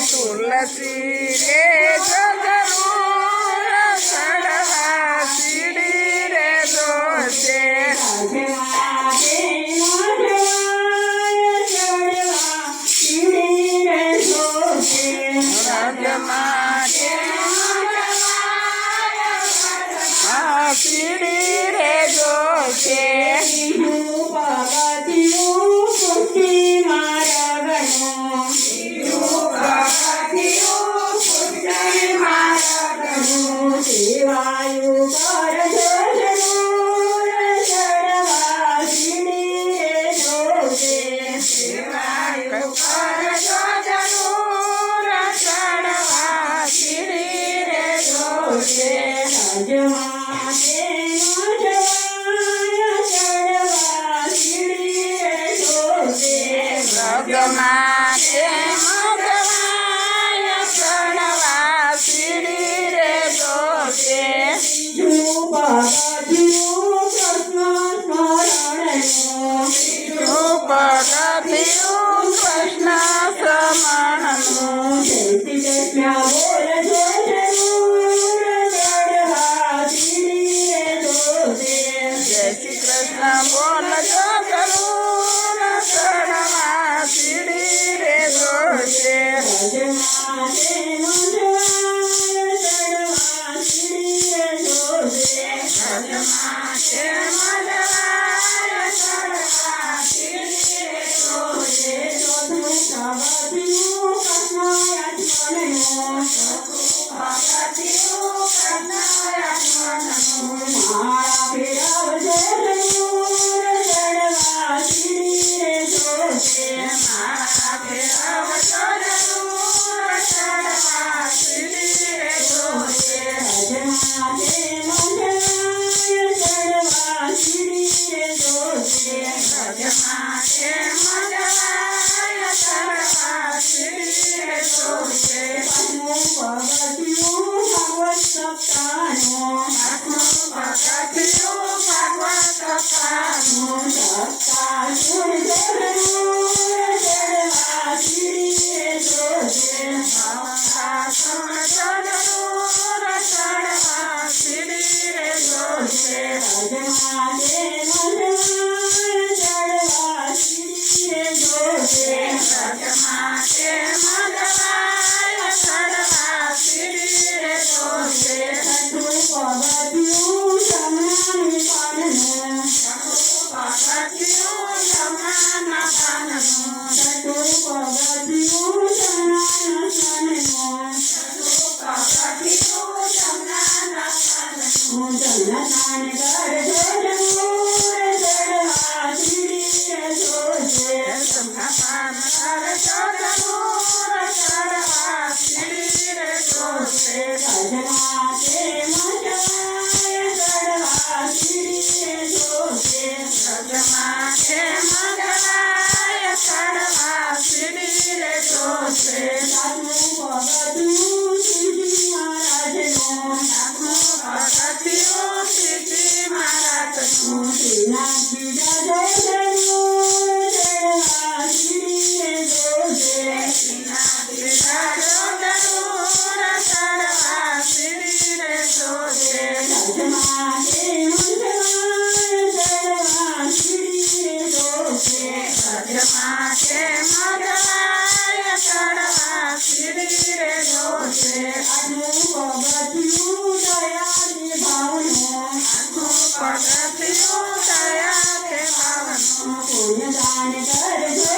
તુલસી રે શિવાયુ કરજો જરૂર જડવાસિની રે જોજે શિવાયુ કરજો જરૂર જડવાસિની રે જોજે I'm gonna I પુણ્યદાન કરજો